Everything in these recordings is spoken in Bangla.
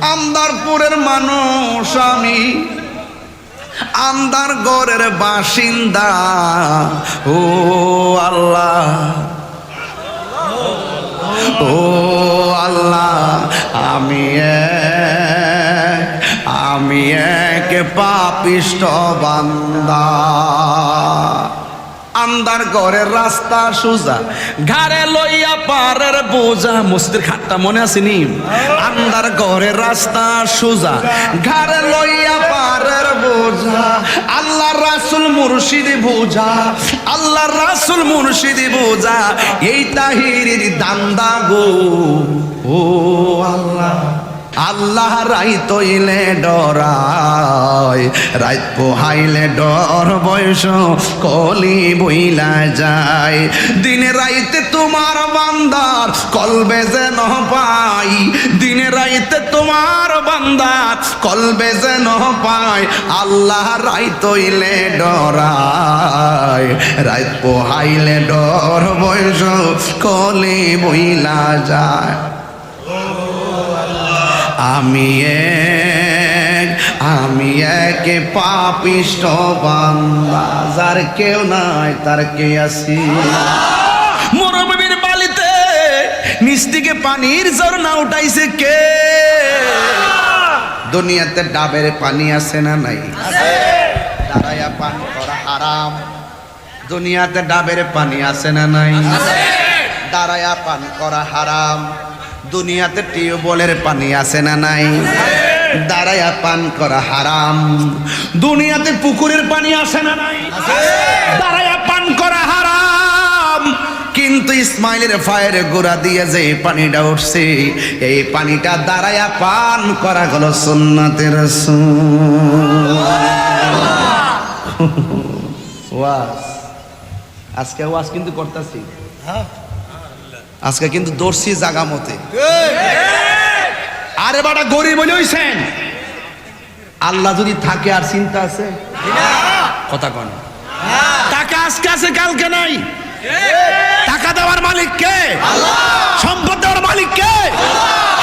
আমদারপুরের মানুষ আমি। আন্দার গড়ের বাসিন্দা। ও আল্লাহ। ও আল্লাহ, আমি আমি এক পাপিষ্ট বান্দা। আন্দার ঘরের রাস্তা সোজা। ঘাড়ে লইয়া পারের বোঝা। মসজিদের খাটটা মনে আসেনি আন্দার ঘরের রাস্তা সোজা। ঘাড়ে লইয়া পারের বোঝা। আল্লাহ রাসুল মুর্শিদি বোঝা। আল্লাহ রাসুল মুর্শিদি বোঝা। এই তাহিরির দান্দা গো। ও আল্লাহ। আল্লাহ রাই তৈলে ডরায় রাত পোহাইলে ডর বয়স কলি বইলা যায়। দিনে রাইতে তোমার বান্দার কলবে যেন পাই, দিনে রাইতে তোমার বান্দার কলবে যেন পাই, আল্লাহ রাই তৈলে ডরায় রাত পোহাইলে ডর বয়স কলি বইলা যায়। আমি এক আমি এক পাপিষ্ট বান্দা যার কেউ নাই তার কে আছি? মরুভূমির বালিতে নিচ থেকে পানির ঝর্ণা উঠাইছে কে? দুনিয়াতে ডাবের পানি আছে না নাই? দাঁড়াইয়া পান করা হারাম। দুনিয়াতে ডাবের পানি আছে না নাই? দাঁড়াইয়া পান করা হারাম। দুনিয়াতে টিউবওয়েলের পানি আছে না নাই? দাঁড়াইয়া পান করা হারাম। দুনিয়াতে পুকুরের পানি আসে না নাই? দাঁড়াইয়া পান করা হারাম। কিন্তু ইসমাইলের ফায়ের গোড়া দিয়ে যে পানিটা উঠছে, এই পানিটা দাঁড়াইয়া পান করা গেল সুন্নাতের ওয়াজ আজকে ওয়াজ কিন্তু করতেছি। আজকে কিন্তু দর্শি জাগা মতে। আরে বাটা গরিব হইছেন। আল্লাহ যদি থাকে আর চিন্তা আছে? কথা কন। টাকা আজকে আছে কালকে নাই। টাকা দেওয়ার মালিক কে? সম্পদ দেওয়ার মালিক কে?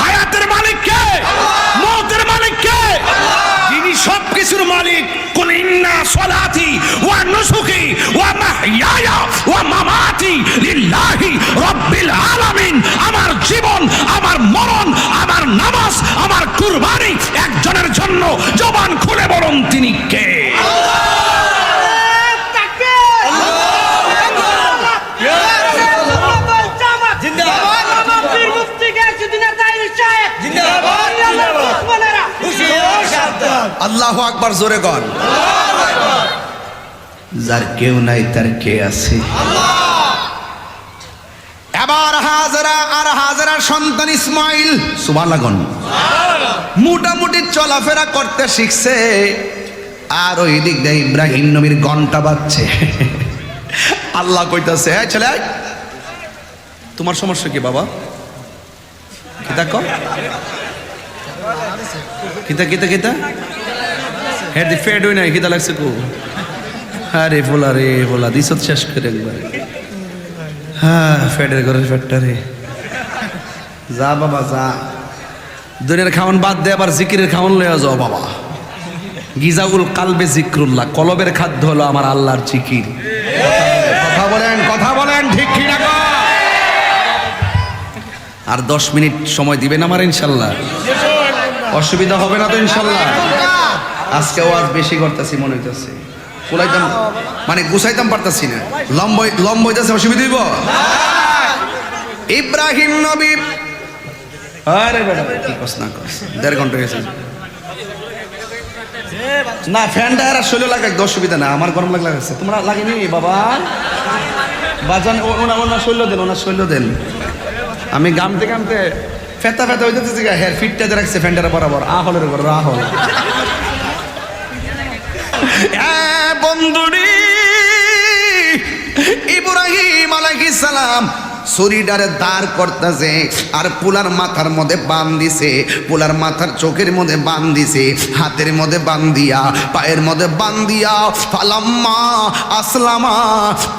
হায়াতের মালিক কে? মতের মালিক কে? যিনি সব কিছুর মালিক কোন ইন্না সলাতি ওয়া আল্লাহ আকবার, জোরে গন যার কেউ নাই, তার কে আছে? এবার হাজারা আর হাজারা সন্তান ইসমাইল সুবাহ লাগন মোটামুটি চলাফেরা করতে শিখছে, আর ওই দিক দিয়ে ইব্রাহিম নবীর ঘণ্টা বাজছে। আল্লাহ কইতাছে হ্যাঁ ছেলে। তোমার সমস্যা কি বাবা? কিতা কিতা কিতা কিতা? হ্যাঁ দি ফেড হই নাই কিতা লাগছে কো। আরে বলা রে বলা দিস শেষ করে একবার। হ্যাঁ ফেডের ঘরে ফেডটা রে। যা বাবা, যা। দুনিয়ার খাওয়ান বাদ দে, আবার জিকিরের খাওয়ান লইয়া যাও বাবা। গিজাউল কালবে জিক্রুল্লাহ, কলবের খাদ্য হলো আমার আল্লাহর জিকির। কথা বলেন কথা বলেন, ঠিক কি না আর দশ মিনিট সময় দিবেন আমার ইনশাল্লাহ? অসুবিধা হবে না তো ইনশাল্লাহ? আজকে ওয়াজ বেশি করতেছি, মনে হইতেছে। কুলাইতাম মানে গুছাইতাম পারতাছি না। লম্বই লম্ব হইতেছে অসুবিধা হইব? ইব্রাহিম নবী। আরে বেটা কি কস না কস। দেড় ঘণ্টা গেছে না ফ্যানটা আর শৈল লাগে একদম অসুবিধা না, আমার গরম লাগলে লাগছে। তোমরা লাগেনি, বাবা? বাজান ওনা ওনা শৈল দেন ওনা শৈল দেন। আমি গামতে গামতে ফেতা ফেতা হইতেছে হেয়ার ফিটটা রাখছে, ফ্যানটার বরাবর, আহলের ঘর আহল। বন্ধুরি ইব্রাহিম আলাইহিস সালাম শরীরটারে দাঁড় করতেছে আর পুলার মাথার মধ্যে বান দিছে। পুলার মাথার চোখের মধ্যে বান দিছে। হাতের মধ্যে বান দিয়া, পায়ের মধ্যে বান দিয়া, ফালাম্মা, আসলামা,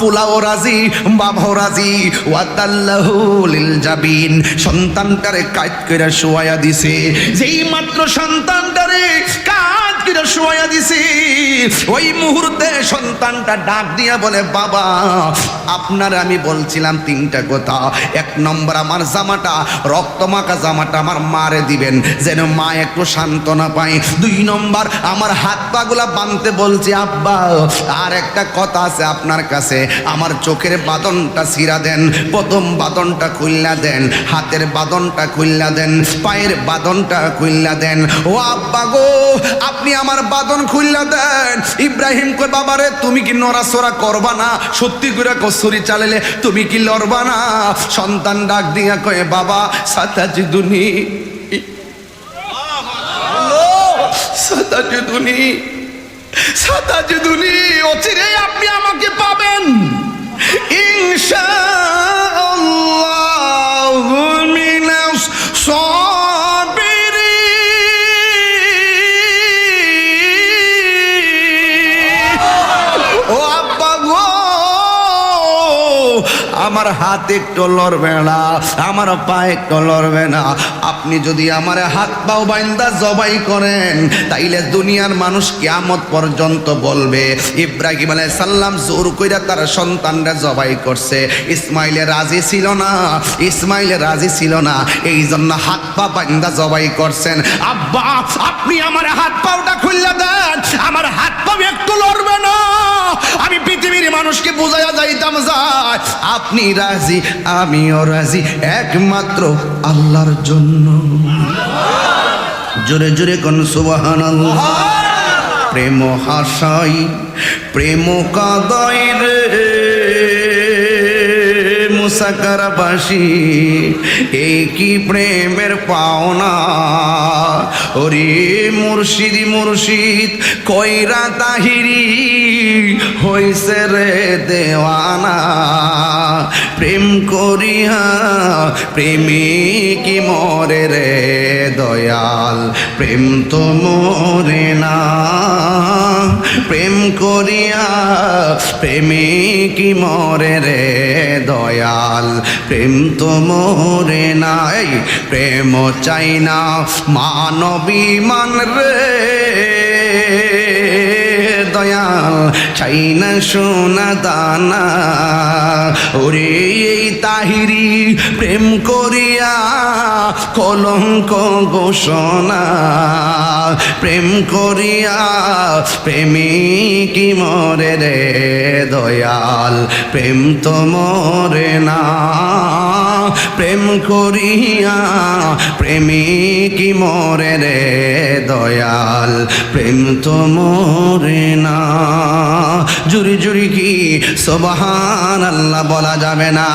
পুলাও রাজি, বাবাও রাজি ওয়াতাল্লাহু লিল জাবিন। সন্তানটারে কাজ করে শোয়া দিছে। যেই মাত্র সন্তানটারে কাজ করে শোয়া দিছে, ওই মুহূর্তে সন্তানটা ডাক দিয়া বলে, বাবা, আপনার আমি বলছিলাম তিনটা কথা এক নম্বর আমার জামাটা রক্তমাখা জামাটা আমার মারে দিবেন, যেন মা একটু সান্ত্বনা পায়। দুই নম্বর, আমার হাত পাগুলা বাঁধতে বলছি, আব্বা, আর একটা কথা আছে আপনার কাছে। আমার চোখের বাদনটা ছিঁড়া দেন, প্রথম বাদনটা খুললা দেন, হাতের বাদনটা খুললা দেন, পায়ের বাদনটা খুললা দেন। ও আব্বা গো, আপনি আমার বাদন খুললা দেন। ইব্রাহিম কই বাবারে, তুমি কি নড়াচড়া করবা না? সত্যি করে কসুরি চালালে তুমি কি লড়বা না? সন্তান ডাক দিয়া কয়ে, বাবা সাতাজিদুনি সাতাজি দুনি অচিরে আপনি আমাকে পাবেন। ইনশাআল্লাহ, মিনাস সাবিরিন আমার হাত একটু লড়বে না, আমার পা একটু লড়বে না। আপনি যদি আমার হাত পাও বাইন্দা জবাই করেন, তাইলে দুনিয়ার মানুষ কিয়ামত পর্যন্ত বলবে, ইব্রাহিম আলাই সাল্লাম জোর কইরা তার সন্তানরা জবাই করছে। ইসমাইলে রাজি ছিল না, ইসমাইলে রাজি ছিল না এই জন্য হাত পা বাইন্দা জবাই করছেন। আব্বা, আপনি আমার হাত পাওটা খুললে দেন, আমার হাত পাও একটু লড়বে না। আমি পৃথিবীর মানুষকে বোঝাইয়া যাইতাম যায়। আপনি রাজি, আমিও রাজি, একমাত্র আল্লাহর জন্য। জোরে জোরে কোন সুবাহান প্রেম হাসাই, প্রেম কাদাই রে। মুসাকারাবাসী, এই কি প্রেমের পাওনা? ওরে মুর্শিদ মুর্শিদ, কইরা তাহিরি। হইছে রে দেওয়ানা। প্রেম করিয়া প্রেমিকি মরে রে দয়াল। প্রেম তো মরে না। প্রেম করিয়া প্রেমিকি মরে রে দয়াল। প্রেম তো মরে নাই প্রেম চাই না। মানবী মান রে। চাই না সোনা দানা। ওরে এই তাহিরি প্রেম করিয়া কলঙ্ক ঘোষণা। প্রেম করিয়া প্রেমিকি মরে রে দয়াল, প্রেম তো মরে না। প্রেম করিয়া প্রেমিকি মরে রে দয়াল, প্রেম তো মরে না। জুরি জুরি কি? সবহান আল্লাহ বলা যাবে না।